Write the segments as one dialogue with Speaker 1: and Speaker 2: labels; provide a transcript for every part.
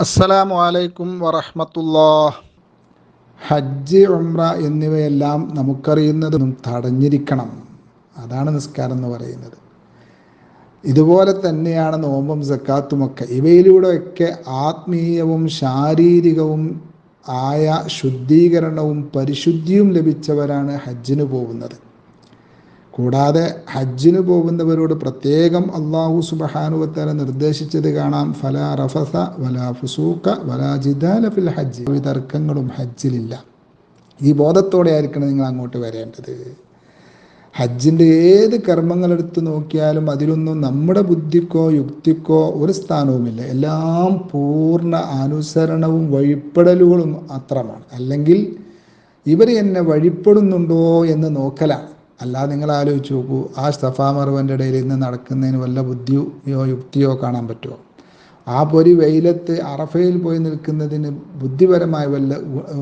Speaker 1: അസ്സലാമു അലൈക്കും വറഹമത്തുല്ലാ ഹജ്ജ് ഉംറ എന്നിവയെല്ലാം നമുക്കറിയുന്നതും തടഞ്ഞിരിക്കണം. അതാണ് നിസ്കാരം എന്ന് പറയുന്നത്. ഇതുപോലെ തന്നെയാണ് നോമ്പും സക്കാത്തുമൊക്കെ ഇവയിലൂടെയൊക്കെ ആത്മീയവും ശാരീരികവും ആയ ശുദ്ധീകരണവും പരിശുദ്ധിയും ലഭിച്ചവരാണ് ഹജ്ജിന് പോകുന്നത്. കൂടാതെ ഹജ്ജിന് പോകുന്നവരോട് പ്രത്യേകം അള്ളാഹു സുബഹാനുവത്തല നിർദ്ദേശിച്ചത് കാണാം. ഫല റഫസ വല ഫുസൂക്ക വല ജിദാല ഫിൽ ഹജ്ജ്. തർക്കങ്ങളും ഹജ്ജിലില്ല. ഈ ബോധത്തോടെ ആയിരിക്കണം നിങ്ങൾ അങ്ങോട്ട് വരേണ്ടത്. ഹജ്ജിന്റെ ഏത് കർമ്മങ്ങളെടുത്ത് നോക്കിയാലും അതിലൊന്നും നമ്മുടെ ബുദ്ധിക്കോ യുക്തിക്കോ ഒരു സ്ഥാനവുമില്ല. എല്ലാം പൂർണ അനുസരണവും വഴിപ്പെടലുകളും മാത്രമാണ്. അല്ലെങ്കിൽ ഇവർ എന്നെ വഴിപ്പെടുന്നുണ്ടോ എന്ന് അല്ലാതെ നിങ്ങൾ ആലോചിച്ച് നോക്കൂ ആ സഫാ മറുവന്റെ ഇടയിൽ ഇന്ന് നടക്കുന്നതിന് വല്ല ബുദ്ധിയോ യുക്തിയോ കാണാൻ പറ്റുമോ? ആ പൊരി വെയിലത്ത് അറഫയിൽ പോയി നിൽക്കുന്നതിന് ബുദ്ധിപരമായ വല്ല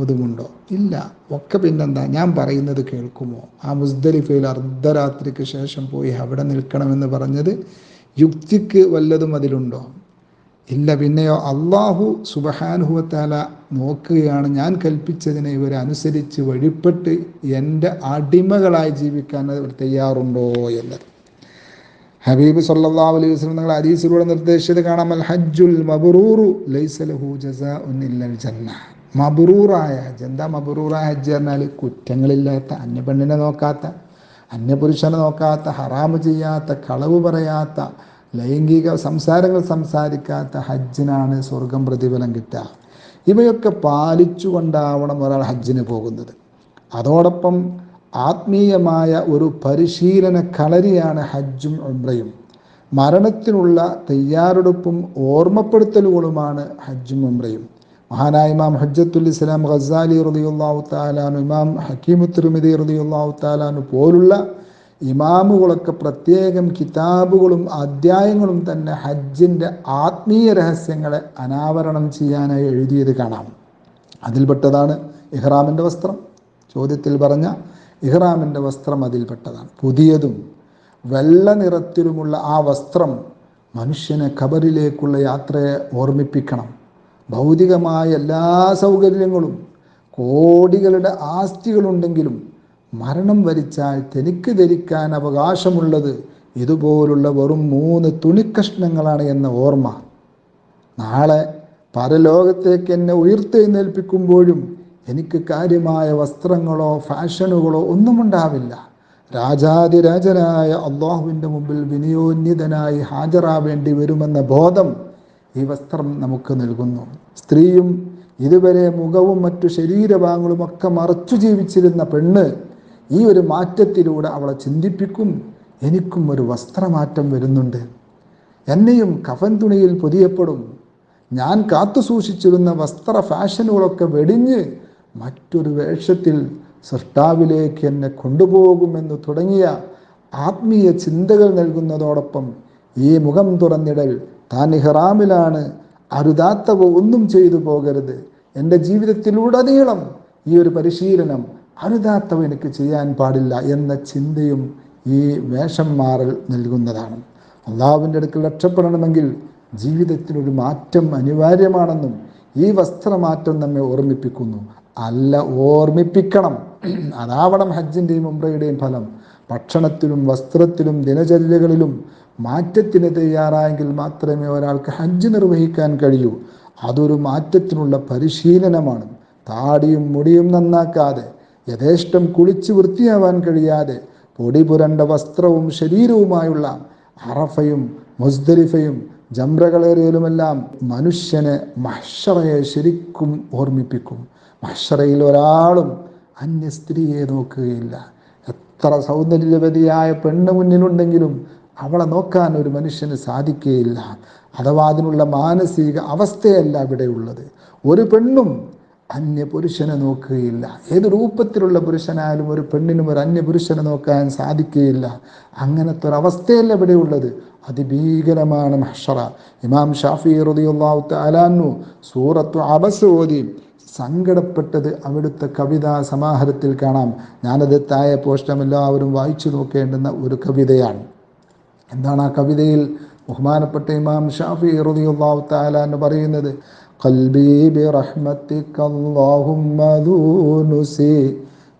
Speaker 1: ഇതുമുണ്ടോ? ഇല്ല. ഒക്കെ പിന്നെന്താ? ഞാൻ പറയുന്നത് കേൾക്കുമോ? ആ മുസ്ദലിഫയിൽ അർദ്ധരാത്രിക്ക് ശേഷം പോയി അവിടെ നിൽക്കണമെന്ന് പറഞ്ഞത് യുക്തിക്ക് വല്ലതും അതിലുണ്ടോ? ഇല്ല. പിന്നെയോ അള്ളാഹു സുബഹാനുഹുവത്താല നോക്കുകയാണ്. ഞാൻ കൽപ്പിച്ചതിനെ ഇവരനുസരിച്ച് വഴിപ്പെട്ട് എന്റെ അടിമകളായി ജീവിക്കാൻ അവർ തയ്യാറുണ്ടോ എന്നത് ഹബീബ് സല്ലാ അലൈഹി വസ്ലം നിങ്ങൾ അരീസിലൂടെ നിർദ്ദേശിച്ചത് കാണാം. അൽ ഹജ്ജുൽ മബറൂറു ലൈസലഹു ജസഉന്നില്ലൽ ജന്ന. മബറൂറായ ഹജ്ജ് എന്താ മബറൂറായ ഹജ്ജ് പറഞ്ഞാൽ കുറ്റങ്ങളില്ലാത്ത അന്യപെണ്ണിനെ നോക്കാത്ത അന്യപുരുഷനെ നോക്കാത്ത ഹറാമ് ചെയ്യാത്ത കളവ് പറയാത്ത ലൈംഗിക സംസാരങ്ങൾ സംസാരിക്കാത്ത ഹജ്ജിനാണ് സ്വർഗം പ്രതിഫലം കിട്ടുക. ഇവയൊക്കെ പാലിച്ചുകൊണ്ടാവണം ഒരാൾ ഹജ്ജിന് പോകുന്നത്. അതോടൊപ്പം ആത്മീയമായ ഒരു പരിശീലന കളരിയാണ് ഹജ്ജും ഉംറയും. മരണത്തിനുള്ള തയ്യാറെടുപ്പും ഓർമ്മപ്പെടുത്തലുകളുമാണ് ഹജ്ജും ഉംറയും. മഹാനായ ഇമാം ഹജ്ജത്തുൽ ഇസ്ലാം ഖസാലി റളിയല്ലാഹു താലാനു ഇമാം ഹക്കീമുത്തുറുമിദി റളിയല്ലാഹു താലാനു പോലുള്ള ഇമാമുകളൊക്കെ പ്രത്യേകം കിതാബുകളും അധ്യായങ്ങളും തന്നെ ഹജ്ജിന്റെ ആത്മീയ രഹസ്യങ്ങളെ അനാവരണം ചെയ്യാനായി എഴുതിയത് കാണാം. അതിൽപ്പെട്ടതാണ് ഇഹ്റാമിന്റെ വസ്ത്രം. ചോദ്യത്തിൽ പറഞ്ഞ ഇഹ്റാമിന്റെ വസ്ത്രം അതിൽപ്പെട്ടതാണ്. പുതിയതും വെള്ള നിറത്തിലുമുള്ള ആ വസ്ത്രം മനുഷ്യനെ ഖബറിലേക്കുള്ള യാത്രയെ ഓർമ്മിപ്പിക്കണം. ഭൗതികമായ എല്ലാ സൗകര്യങ്ങളും കോടികളുടെ ആസ്തികളുണ്ടെങ്കിലും മരണം വരിച്ചാൽ തനിക്ക് ധരിക്കാൻ അവകാശമുള്ളത് ഇതുപോലുള്ള വെറും മൂന്ന് തുണിക്കഷ്ണങ്ങളാണ് എന്ന ഓർമ്മ. നാളെ പരലോകത്തേക്ക് എന്നെ ഉയർത്തെഴുന്നേൽപ്പിക്കുമ്പോഴും എനിക്ക് കാര്യമായ വസ്ത്രങ്ങളോ ഫാഷനുകളോ ഒന്നും ഉണ്ടാവില്ല രാജാതിരാജനായ അള്ളാഹുവിന്റെ മുമ്പിൽ വിനിയോന്യതനായി ഹാജരാവേണ്ടി വരുമെന്ന ബോധം ഈ വസ്ത്രം നമുക്ക് നൽകുന്നു. സ്ത്രീയും ഇതുവരെ മുഖവും മറ്റു ശരീരഭാഗങ്ങളും ഒക്കെ മറച്ചു ജീവിച്ചിരുന്ന പെണ്ണ് ഈ ഒരു മാറ്റത്തിലൂടെ അവളെ ചിന്തിപ്പിക്കും. എനിക്കും ഒരു വസ്ത്രമാറ്റം വരുന്നുണ്ട്. എന്നെയും കഫൻ തുണിയിൽ പൊതിയപ്പെടും. ഞാൻ കാത്തു സൂക്ഷിച്ചിരുന്ന വസ്ത്ര ഫാഷനുകളൊക്കെ വെടിഞ്ഞ് മറ്റൊരു വേഷത്തിൽ സൃഷ്ടാവിലേക്ക് എന്നെ കൊണ്ടുപോകുമെന്ന് തുടങ്ങിയ ആത്മീയ ചിന്തകൾ നൽകുന്നതോടൊപ്പം ഈ മുഖം തുറന്നിടൽ താൻ ഇഹ്റാമിലാണ് അരുതാത്തവ ഒന്നും ചെയ്തു പോകരുത്. എന്റെ ജീവിതത്തിലുടനീളം ഈ ഒരു പരിശീലനം അരുതാത്തവ എനിക്ക് ചെയ്യാൻ പാടില്ല എന്ന ചിന്തയും ഈ വേഷം മാറൽ നൽകുന്നതാണ്. അള്ളാഹുവിന്റെ അടുക്കൽ രക്ഷപ്പെടണമെങ്കിൽ ജീവിതത്തിനൊരു മാറ്റം അനിവാര്യമാണെന്നും ഈ വസ്ത്രമാറ്റം നമ്മെ ഓർമ്മിപ്പിക്കുന്നു. അല്ല ഓർമ്മിപ്പിക്കണം. അതാവണം ഹജ്ജിന്റെയും ഉംറയുടെയും ഫലം. ഭക്ഷണത്തിലും വസ്ത്രത്തിലും ദിനചര്യകളിലും മാറ്റത്തിന് തയ്യാറായെങ്കിൽ മാത്രമേ ഒരാൾക്ക് ഹജ്ജ് നിർവഹിക്കാൻ കഴിയൂ. അതൊരു മാറ്റത്തിനുള്ള പരിശീലനമാണ്. താടിയും മുടിയും നന്നാക്കാതെ യഥേഷ്ടം കുളിച്ച് വൃത്തിയാവാൻ കഴിയാതെ പൊടി പുരണ്ട വസ്ത്രവും ശരീരവുമായുള്ള അറഫയും മുസ്ദലിഫയും ജംറകളേറിയലുമെല്ലാം മനുഷ്യനെ മഹ്ഷറയെ ശരിക്കും ഓർമ്മിപ്പിക്കും. മഹ്ഷറയിൽ ഒരാളും അന്യ സ്ത്രീയെ നോക്കുകയില്ല. എത്ര സൗന്ദര്യവതിയായ പെണ്ണ് മുന്നിലുണ്ടെങ്കിലും അവളെ നോക്കാൻ ഒരു മനുഷ്യന് സാധിക്കുകയില്ല. അഥവാ അതിനുള്ള മാനസിക അവസ്ഥയല്ല ഇവിടെയുള്ളത് ഒരു പെണ്ണും അന്യ പുരുഷനെ നോക്കുകയില്ല. ഏത് രൂപത്തിലുള്ള പുരുഷനായാലും ഒരു പെണ്ണിനും ഒരു അന്യപുരുഷനെ നോക്കാൻ സാധിക്കുകയില്ല. അങ്ങനത്തെ ഒരു ഇവിടെ ഉള്ളത്. അതിഭീകരമാണ് മഹ്ഷറ. ഇമാം ഷാഫി റളിയല്ലാഹു തആലാനു സൂറത്തു അബസ് ഓതി സങ്കടപ്പെട്ടത് അവിടുത്തെ കവിതാ സമാഹാരത്തിൽ കാണാം. ഞാനത് താഴെ പോസ്റ്റം എല്ലാവരും വായിച്ചു നോക്കേണ്ടുന്ന ഒരു കവിതയാണ്. എന്താണ് ആ കവിതയിൽ ബഹുമാനപ്പെട്ട ഇമാം ഷാഫി റളിയല്ലാഹു തആല പറയുന്നത്? قلبي برحمتك اللهم ذو نسي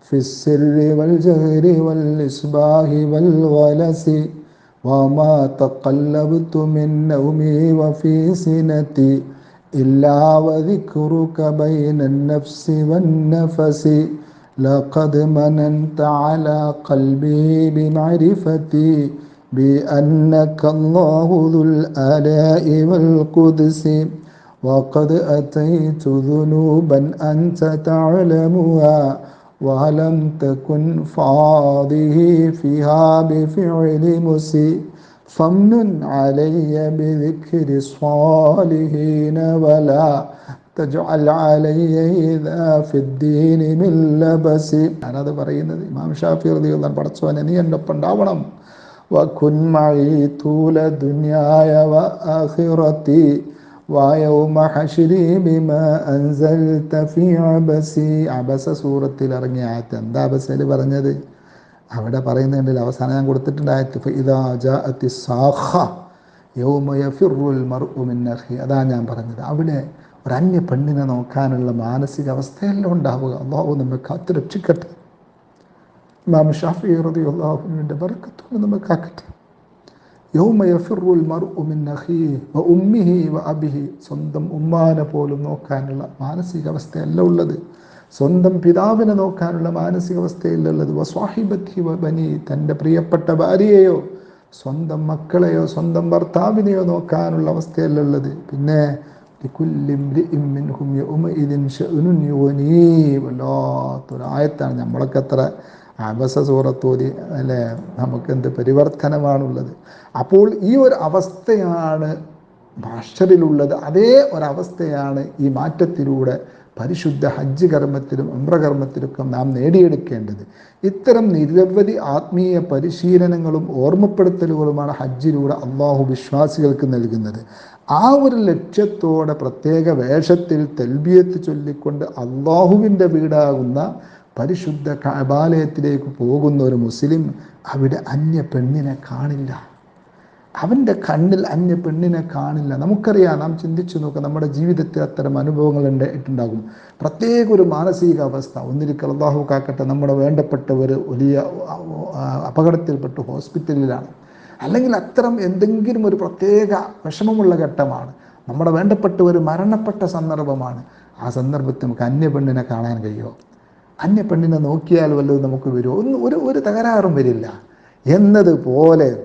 Speaker 1: في السر والجهر والإصباح والغلس وما تقلبت من نومي وفي سنتي إلا وذكرك بين النفس والنفس لقد مننت على قلبي بمعرفتي بأنك الله ذو الآلاء والقدس وقد أتيت ذنوبا أنت تعلمها ولم تكن فاضه فيها بفعل مسيء فمن علي بذكر الصالحين ولا تجعل علي إذا في الدين من لبس ഞാനത് പറയുന്നത് ഇമാം ഷാഫി റളിയല്ലാഹു പടച്ചോനെ നീ എൻ്റെ ഒപ്പം ഉണ്ടാവണം وكن معي طول دنياي وآخرتي ويوم حشري بما أنزلت في عبسي അബസ സൂറത്തിൽ ഇറങ്ങിയ ആയത്ത് എന്താ അബസയിൽ പറഞ്ഞത് അവിടെ പറയുന്നുണ്ടല്ലോ അവസാനം ഞാൻ കൊടുത്തിട്ടുണ്ട് ആയത്ത് ഇതാ ജാഅത്തി സാഖ യൗമ യഫിറുൽ മർഉ മിൻ അഖി അതാ ഞാൻ പറഞ്ഞത് അവിടെ ഒരു അന്യ പെണ്ണിനെ നോക്കാനുള്ള മാനസികാവസ്ഥയല്ല ഉണ്ടാവുക അള്ളാഹു നമ്മെ കാത്തു രക്ഷിക്കട്ടെ ഇമാം ഷാഫി റതി അള്ളാഹുവിൻ്റെ ബർക്കത്തോട് നമുക്ക് ആക്കട്ടെ വ സ്വന്തം ഉമ്മാനെ പോലും നോക്കാനുള്ള മാനസികാവസ്ഥയല്ല ഉള്ളത്. സ്വന്തം പിതാവിനെ നോക്കാനുള്ള മാനസികാവസ്ഥയിലുള്ളത് വ സ്വാഹിബത്തി വ ബനി തന്റെ പ്രിയപ്പെട്ട ഭാര്യയെയോ സ്വന്തം മക്കളെയോ സ്വന്തം ഭർത്താവിനെയോ നോക്കാനുള്ള അവസ്ഥയല്ലുള്ളത് പിന്നെ ആയത്താണ് നമ്മളൊക്കെ അത്ര അബസ സൂറത്തോതി അല്ലേ നമുക്ക് എന്ത് പരിവർത്തനമാണുള്ളത്. അപ്പോൾ ഈ ഒരു അവസ്ഥയാണ് ഭാഷറിലുള്ളത്. അതേ ഒരവസ്ഥയാണ് ഈ മാറ്റത്തിലൂടെ പരിശുദ്ധ ഹജ്ജ് കർമ്മത്തിലും അമ്രകർമ്മത്തിലൊക്കെ നാം നേടിയെടുക്കേണ്ടത്. ഇത്തരം നിരവധി ആത്മീയ പരിശീലനങ്ങളും ഓർമ്മപ്പെടുത്തലുകളുമാണ് ഹജ്ജിലൂടെ അള്ളാഹു വിശ്വാസികൾക്ക് നൽകുന്നത്. ആ ഒരു ലക്ഷ്യത്തോടെ പ്രത്യേക വേഷത്തിൽ തെൽബിയത്ത് ചൊല്ലിക്കൊണ്ട് അള്ളാഹുവിന്റെ വീടാകുന്ന പരിശുദ്ധ കബാലയത്തിലേക്ക് പോകുന്ന ഒരു മുസ്ലിം അവിടെ അന്യ പെണ്ണിനെ കാണില്ല. അവന്റെ കണ്ണിൽ അന്യ പെണ്ണിനെ കാണില്ല. നമുക്കറിയാം നാം ചിന്തിച്ചു നോക്കാം നമ്മുടെ ജീവിതത്തിൽ അത്തരം അനുഭവങ്ങൾ ഉണ്ടായിട്ടുണ്ടാകും പ്രത്യേക ഒരു മാനസിക അവസ്ഥ ഒന്നിരിക്കൽ അള്ളാഹു കാക്കട്ടെ നമ്മുടെ വേണ്ടപ്പെട്ടവർ വലിയ അപകടത്തിൽപ്പെട്ട് ഹോസ്പിറ്റലിലാണ്. അല്ലെങ്കിൽ അത്തരം എന്തെങ്കിലും ഒരു പ്രത്യേക വിഷമമുള്ള ഘട്ടമാണ്. നമ്മുടെ വേണ്ടപ്പെട്ടവർ മരണപ്പെട്ട സന്ദർഭമാണ്. ആ സന്ദർഭത്തിൽ നമുക്ക് അന്യ പെണ്ണിനെ കാണാൻ കഴിയുമോ? അന്യ പെണ്ണിനെ നോക്കിയാൽ വല്ലതും നമുക്ക് വരുമോ? ഒന്നും ഒരു ഒരു തകരാറും വരില്ല. എന്നതുപോലെ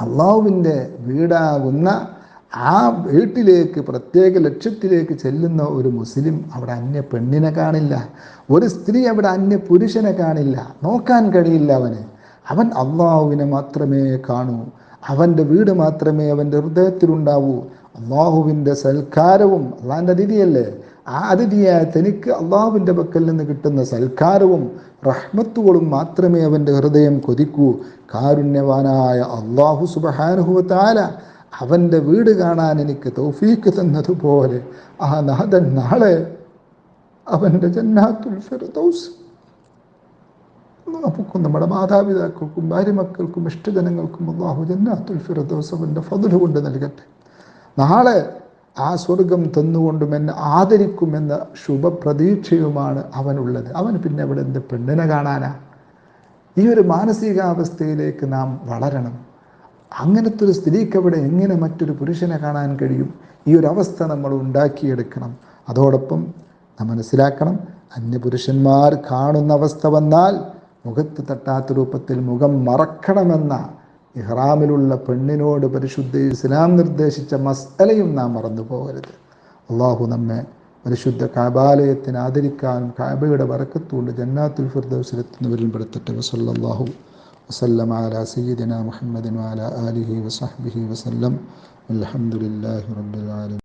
Speaker 1: അള്ളാഹുവിന്റെ വീടാകുന്ന ആ വീട്ടിലേക്ക് പ്രത്യേക ലക്ഷ്യത്തിലേക്ക് ചെല്ലുന്ന ഒരു മുസ്ലിം അവിടെ അന്യ പെണ്ണിനെ കാണില്ല. ഒരു സ്ത്രീ അവിടെ അന്യ പുരുഷനെ കാണില്ല. നോക്കാൻ കഴിയില്ല അവന്. അവൻ അള്ളാഹുവിനെ മാത്രമേ കാണൂ. അവന്റെ വീട് മാത്രമേ അവന്റെ ഹൃദയത്തിലുണ്ടാവൂ. അള്ളാഹുവിന്റെ സൽക്കാരവും അള്ളാഹിന്റെ അതിഥിയല്ലേ? ആ അതിഥിയായ തനിക്ക് അള്ളാഹുവിന്റെ പക്കൽ നിന്ന് കിട്ടുന്ന സൽക്കാരവും റഹ്മത്തുകളും മാത്രമേ അവന്റെ ഹൃദയം കൊതിക്കൂ. കാരുണ്യവാനായ അള്ളാഹു സുബഹാനുഹുവത്താല അവന്റെ വീട് കാണാൻ എനിക്ക് തൗഫീക്ക് തന്നതുപോലെ ആ നാഥൻ നാളെ അവന്റെ ജന്നാത്തുൽ ഫിർദൗസ്. നമുക്കും നമ്മുടെ മാതാപിതാക്കൾക്കും ഭാര്യമക്കൾക്കും ഇഷ്ടജനങ്ങൾക്കും അള്ളാഹു ജന്നാത്തുൽ ഫിർദൗസ് അവന്റെ ഫതുലുകൊണ്ട് കൊണ്ട് നൽകട്ടെ. നാളെ ആ സ്വർഗം തന്നുകൊണ്ടും എന്നെ ആദരിക്കുമെന്ന ശുഭപ്രതീക്ഷയുമാണ് അവനുള്ളത്. അവന് പിന്നെ അവിടെ എന്ത് പെണ്ണിനെ കാണാനാ? ഈ ഒരു മാനസികാവസ്ഥയിലേക്ക് നാം വളരണം. അങ്ങനത്തെ ഒരു സ്ത്രീക്ക് അവിടെ എങ്ങനെ മറ്റൊരു പുരുഷനെ കാണാൻ കഴിയും? ഈ ഒരു അവസ്ഥ നമ്മൾ ഉണ്ടാക്കിയെടുക്കണം. അതോടൊപ്പം നാം മനസ്സിലാക്കണം അന്യപുരുഷന്മാർ കാണുന്ന അവസ്ഥ വന്നാൽ മുഖത്ത് തട്ടാത്ത രൂപത്തിൽ മുഖം മറക്കണമെന്ന ഇഹ്റാമിലുള്ള പെണ്ണിനോട് പരിശുദ്ധ ഇസ്ലാം നിർദ്ദേശിച്ച മസ്അലയും നാം മറന്നു പോകരുത്. അള്ളാഹു നമ്മെ പരിശുദ്ധ കാബാലയത്തിന് ആദരിക്കാനും കാബയുടെ വറക്കത്തുകൊണ്ട് ജന്നാത്തുൽ ഫിർദൗസിലെത്തുന്നവരിൽ പെടുത്തട്ടെ. വസല്ലാഹു വസല്ലം ആല സീദിന മുഹമ്മദിൻ ആല ആലിഹി വസഹ്ബിഹി വസല്ലം. അലഹമുല്ലാഹി റബ്ബിൽ ആലമീൻ.